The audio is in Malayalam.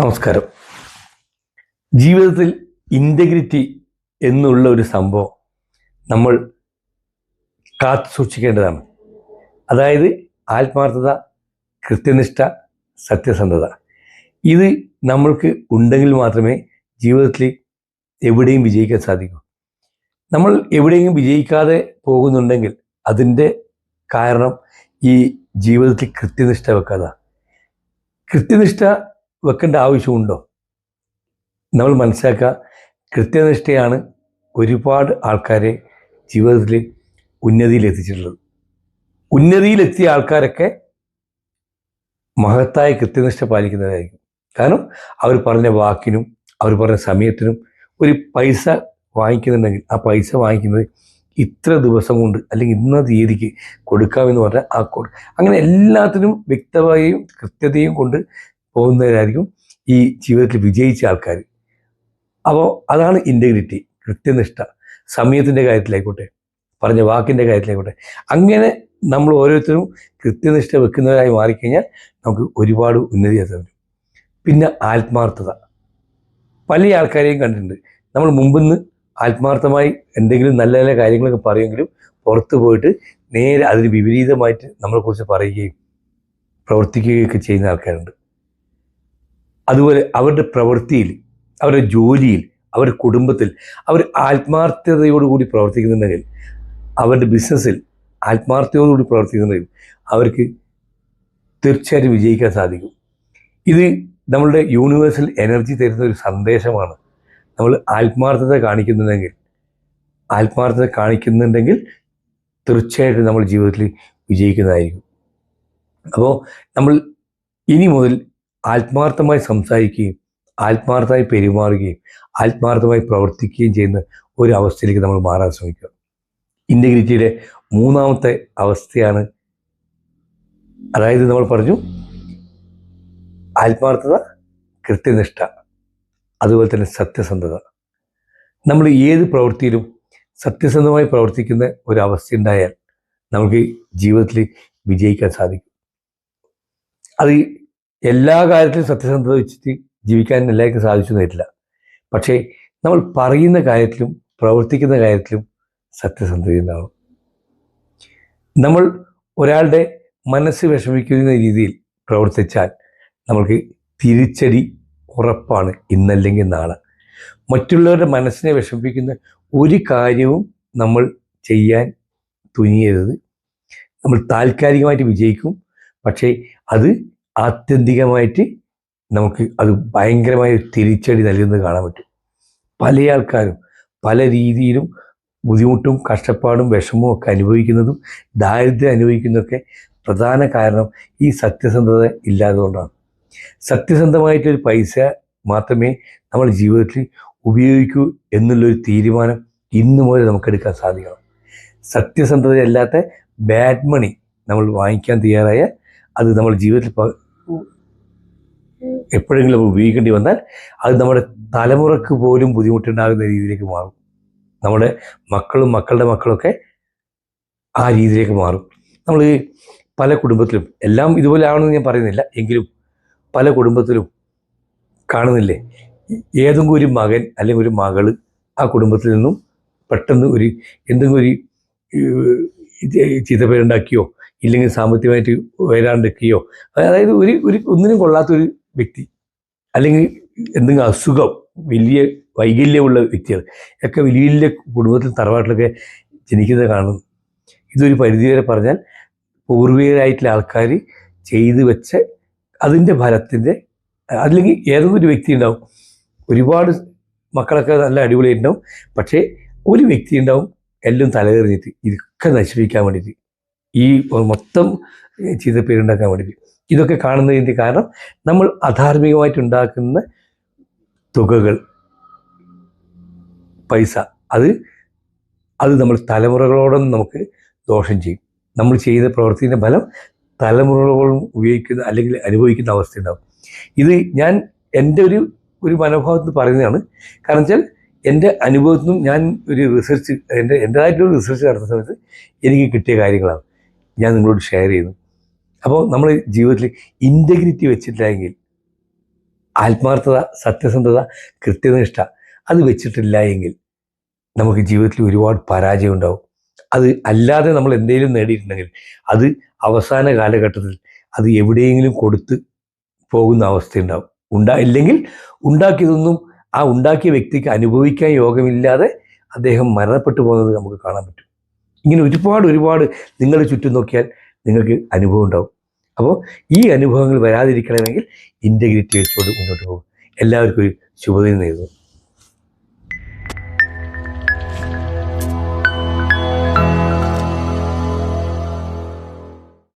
നമസ്കാരം. ജീവിതത്തിൽ ഇന്റഗ്രിറ്റി എന്നുള്ള ഒരു സംഭവം നമ്മൾ കാത്തു സൂക്ഷിക്കേണ്ടതാണ്. അതായത് ആത്മാർത്ഥത കൃത്യനിഷ്ഠ സത്യസന്ധത. ഇത് നമ്മൾക്ക് ഉണ്ടെങ്കിൽ മാത്രമേ ജീവിതത്തിൽ എവിടെയും വിജയിക്കാൻ സാധിക്കൂ. നമ്മൾ എവിടെയെങ്കിലും വിജയിക്കാതെ പോകുന്നുണ്ടെങ്കിൽ അതിന്റെ കാരണം ഈ ജീവിതത്തിൽ കൃത്യനിഷ്ഠ വെക്കാതാണ്. കൃത്യനിഷ്ഠ വെക്കേണ്ട ആവശ്യമുണ്ടോ? നമ്മൾ മനസ്സിലാക്കുക കൃത്യനിഷ്ഠയാണ് ഒരുപാട് ആൾക്കാരെ ജീവിതത്തിൽ ഉന്നതിയിൽ എത്തിച്ചിട്ടുള്ളത് ഉന്നതിയിലെത്തിയ ആൾക്കാരൊക്കെ മഹത്തായ കൃത്യനിഷ്ഠ പാലിക്കുന്നവരായിരിക്കും. കാരണം അവർ പറഞ്ഞ വാക്കിനും അവർ പറഞ്ഞ സമയത്തിനും ഒരു പൈസ വാങ്ങിക്കുന്നുണ്ടെങ്കിൽ ആ പൈസ വാങ്ങിക്കുന്നത് ഇത്ര ദിവസം കൊണ്ട് അല്ലെങ്കിൽ ഇന്ന തീയതിക്ക് കൊടുക്കാമെന്ന് പറഞ്ഞാൽ ആ കൊടു അങ്ങനെ എല്ലാത്തിനും വ്യക്തമായും കൃത്യതയും കൊണ്ട് പോകുന്നവരായിരിക്കും ഈ ജീവിതത്തിൽ വിജയിച്ച ആൾക്കാർ. അപ്പോൾ അതാണ് ഇന്റഗ്രിറ്റി കൃത്യനിഷ്ഠ. സമയത്തിന്റെ കാര്യത്തിലായിക്കോട്ടെ പറഞ്ഞ വാക്കിന്റെ കാര്യത്തിലായിക്കോട്ടെ. അങ്ങനെ നമ്മൾ ഓരോരുത്തരും കൃത്യനിഷ്ഠ വെക്കുന്നവരായി മാറിക്കഴിഞ്ഞാൽ നമുക്ക് ഒരുപാട് ഉന്നതി എത്താൻ പിന്നെ ആത്മാർത്ഥത. പല ആൾക്കാരെയും കണ്ടിട്ടുണ്ട്. നമ്മൾ മുമ്പിന്ന് ആത്മാർത്ഥമായി എന്തെങ്കിലും നല്ല നല്ല കാര്യങ്ങളൊക്കെ പറയുമെങ്കിലും പുറത്ത് പോയിട്ട് നേരെ അതിന് വിപരീതമായിട്ട് നമ്മളെക്കുറിച്ച് പറയുകയും പ്രവർത്തിക്കുകയൊക്കെ ചെയ്യുന്ന ആൾക്കാരുണ്ട്. അതുപോലെ അവരുടെ പ്രവൃത്തിയിൽ അവരുടെ ജോലിയിൽ അവരുടെ കുടുംബത്തിൽ അവർ ആത്മാർത്ഥതയോടുകൂടി പ്രവർത്തിക്കുന്നുണ്ടെങ്കിൽ അവരുടെ ബിസിനസ്സിൽ ആത്മാർത്ഥതയോടുകൂടി പ്രവർത്തിക്കുന്നുണ്ടെങ്കിൽ അവർക്ക് തീർച്ചയായിട്ടും വിജയിക്കാൻ സാധിക്കും. ഇത് നമ്മളുടെ യൂണിവേഴ്സൽ എനർജി തരുന്ന ഒരു സന്ദേശമാണ്. നമ്മൾ ആത്മാർത്ഥത കാണിക്കുന്നുണ്ടെങ്കിൽ ആത്മാർത്ഥത കാണിക്കുന്നുണ്ടെങ്കിൽ തീർച്ചയായിട്ടും നമ്മൾ ജീവിതത്തിൽ വിജയിക്കുന്നതായിരിക്കും. അപ്പോൾ നമ്മൾ ഇനി മുതൽ ആത്മാർത്ഥമായി സംസാരിക്കുകയും ആത്മാർത്ഥമായി പെരുമാറുകയും ആത്മാർത്ഥമായി പ്രവർത്തിക്കുകയും ചെയ്യുന്ന ഒരു അവസ്ഥയിലേക്ക് നമ്മൾ മാറാൻ ശ്രമിക്കുക. ഇന്റഗ്രിറ്റിയുടെ മൂന്നാമത്തെ അവസ്ഥയാണ് അതായത് നമ്മൾ പറഞ്ഞു ആത്മാർത്ഥത കൃത്യനിഷ്ഠ അതുപോലെ തന്നെ സത്യസന്ധത. നമ്മൾ ഏത് പ്രവൃത്തിയിലും സത്യസന്ധമായി പ്രവർത്തിക്കുന്ന ഒരവസ്ഥ ഉണ്ടായാൽ നമുക്ക് ജീവിതത്തിൽ വിജയിക്കാൻ സാധിക്കും. അത് എല്ലാ കാര്യത്തിലും സത്യസന്ധത വെച്ചിട്ട് ജീവിക്കാൻ എല്ലാവർക്കും സാധിച്ചു തരില്ല പക്ഷേ നമ്മൾ പറയുന്ന കാര്യത്തിലും പ്രവർത്തിക്കുന്ന കാര്യത്തിലും സത്യസന്ധത ഉണ്ടാവും നമ്മൾ ഒരാളുടെ മനസ്സ് വിഷമിക്കുന്ന രീതിയിൽ പ്രവർത്തിച്ചാൽ നമുക്ക് തിരിച്ചടി ഉറപ്പാണ് ഇന്നല്ലെങ്കിൽ നാളെ. മറ്റുള്ളവരുടെ മനസ്സിനെ വിഷമിപ്പിക്കുന്ന ഒരു കാര്യവും നമ്മൾ ചെയ്യാൻ തുനിയരുത്. നമ്മൾ താൽക്കാലികമായിട്ട് വിജയിക്കും. പക്ഷേ അത് ആത്യന്തികമായിട്ട് നമുക്ക് അത് ഭയങ്കരമായ തിരിച്ചടി നൽകുന്നത് കാണാൻ പറ്റും. പല ആൾക്കാരും പല രീതിയിലും ബുദ്ധിമുട്ടും കഷ്ടപ്പാടും വിഷമവും ഒക്കെ അനുഭവിക്കുന്നതും ദാരിദ്ര്യം അനുഭവിക്കുന്നതൊക്കെ പ്രധാന കാരണം ഈ സത്യസന്ധത ഇല്ലാത്തതുകൊണ്ടാണ്. സത്യസന്ധമായിട്ടൊരു പൈസ മാത്രമേ നമ്മൾ ജീവിതത്തിൽ ഉപയോഗിക്കൂ എന്നുള്ളൊരു തീരുമാനം ഇന്നു മുതൽ നമുക്കെടുക്കാൻ സാധിക്കണം. സത്യസന്ധതയല്ലാത്ത ബാഡ് മണി നമ്മൾ വാങ്ങിക്കാൻ തയ്യാറായാൽ അത് നമ്മൾ ജീവിതത്തിൽ എപ്പോഴെങ്കിലും ഉപയോഗിക്കേണ്ടി വന്നാൽ അത് നമ്മുടെ തലമുറയ്ക്ക് പോലും ബുദ്ധിമുട്ടുണ്ടാകുന്ന രീതിയിലേക്ക് മാറും. നമ്മുടെ മക്കളും മക്കളുടെ മക്കളൊക്കെ ആ രീതിയിലേക്ക് മാറും. നമ്മൾ പല കുടുംബത്തിലും എല്ലാം ഇതുപോലെ ആണെന്ന് ഞാൻ പറയുന്നില്ല എങ്കിലും പല കുടുംബത്തിലും കാണുന്നില്ലേ? ഏതെങ്കിലും ഒരു മകൻ അല്ലെങ്കിൽ ഒരു മകൾ ആ കുടുംബത്തിൽ നിന്നും പെട്ടെന്ന് ഒരു എന്തെങ്കിലും ഒരു ചീത്തപ്പേരുണ്ടാക്കിയോ ഇല്ലെങ്കിൽ സാമ്പത്തികമായിട്ട് വരാണ്ടിരിക്കുകയോ. അതായത് ഒരു ഒരു ഒന്നിനും കൊള്ളാത്തൊരു വ്യക്തി അല്ലെങ്കിൽ എന്തെങ്കിലും അസുഖം വലിയ വൈകല്യമുള്ള വ്യക്തികൾ ഒക്കെ വലിയ വലിയ കുടുംബത്തിൽ തറവാട്ടിലൊക്കെ ജനിക്കുന്നത് കാണുന്നു ഇതൊരു പരിധിവരെ പറഞ്ഞാൽ പൂർവികരായിട്ടുള്ള ആൾക്കാർ ചെയ്തു വെച്ച അതിന്റെ ഫലത്തിന്റെ അല്ലെങ്കിൽ ഏതെങ്കിലും ഒരു വ്യക്തി ഉണ്ടാവും. ഒരുപാട് മക്കളൊക്കെ നല്ല അടിപൊളിയായിട്ടുണ്ടാവും. പക്ഷേ ഒരു വ്യക്തി ഉണ്ടാവും എല്ലാം തലകെറിഞ്ഞിട്ട് ഇതൊക്കെ നശിപ്പിക്കാൻ വേണ്ടിയിട്ട്. ഈ മൊത്തം ചീത്തപ്പേരുണ്ടാക്കാൻ വേണ്ടി ഇതൊക്കെ കാണുന്നതിന്റെ കാരണം നമ്മൾ അധാർമികമായിട്ട് ഉണ്ടാക്കുന്ന തുകകൾ പൈസ അത് അത് നമ്മൾ തലമുറകളോടും നമുക്ക് ദോഷം ചെയ്യും. നമ്മൾ ചെയ്ത പ്രവൃത്തിന്റെ ഫലം തലമുറകളോടും ഉപയോഗിക്കുന്ന അല്ലെങ്കിൽ അനുഭവിക്കുന്ന അവസ്ഥ ഉണ്ടാവും ഇത് ഞാൻ എന്റെ ഒരു ഒരു മനോഭാവത്തിൽ പറയുന്നതാണ്. കാരണം വെച്ചാൽ എന്റെ അനുഭവത്തിൽ നിന്നും ഞാൻ ഒരു റിസർച്ച് എന്റെ എന്റെതായിട്ടുള്ള റിസർച്ച് നടത്തുന്ന സമയത്ത് എനിക്ക് കിട്ടിയ കാര്യങ്ങളാണ്. ഞാൻ നിങ്ങളോട് ഷെയർ ചെയ്യുന്നു. അപ്പോൾ നമ്മൾ ജീവിതത്തിൽ ഇന്റഗ്രിറ്റി വെച്ചിട്ടില്ലെങ്കിൽ ആത്മാർത്ഥത സത്യസന്ധത കൃത്യനിഷ്ഠ അത് വെച്ചിട്ടില്ല എങ്കിൽ നമുക്ക് ജീവിതത്തിൽ ഒരുപാട് പരാജയം ഉണ്ടാവും. അത് അല്ലാതെ നമ്മൾ എന്തെങ്കിലും നേടിയിട്ടുണ്ടെങ്കിൽ അത് അവസാന കാലഘട്ടത്തിൽ അത് എവിടെയെങ്കിലും കൊടുത്ത് പോകുന്ന അവസ്ഥയുണ്ടാവും ഉണ്ടാ ഇല്ലെങ്കിൽ ഉണ്ടാക്കിയതൊന്നും ആ ഉണ്ടാക്കിയ വ്യക്തിക്ക് അനുഭവിക്കാൻ യോഗമില്ലാതെ അദ്ദേഹം മരണപ്പെട്ടു പോകുന്നത് നമുക്ക് കാണാൻ പറ്റും. ഇങ്ങനെ ഒരുപാട് ഒരുപാട് നിങ്ങളുടെ ചുറ്റും നോക്കിയാൽ നിങ്ങൾക്ക് അനുഭവം ഉണ്ടാവും. അപ്പോൾ ഈ അനുഭവങ്ങൾ വരാതിരിക്കണമെങ്കിൽ ഇന്റഗ്രിറ്റി വെച്ചുകൊണ്ട് മുന്നോട്ട് പോകും. എല്ലാവർക്കും ഒരു ശുഭദിനം നേരുന്നു.